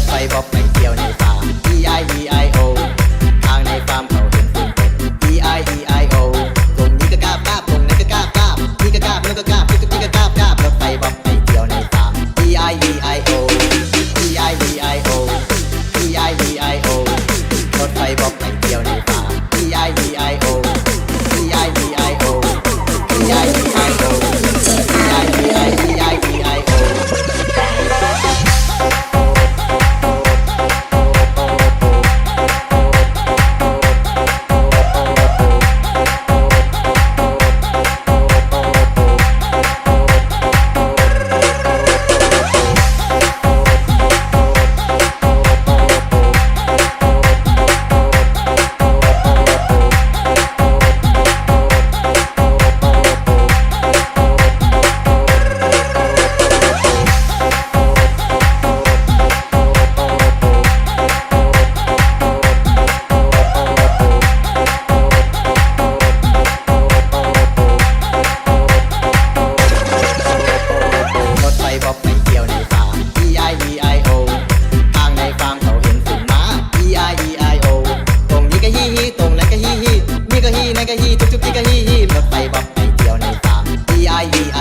ถไฟบอกไปเที่ยวในฟาร์ม E I E I O ทางในฟาร์ม I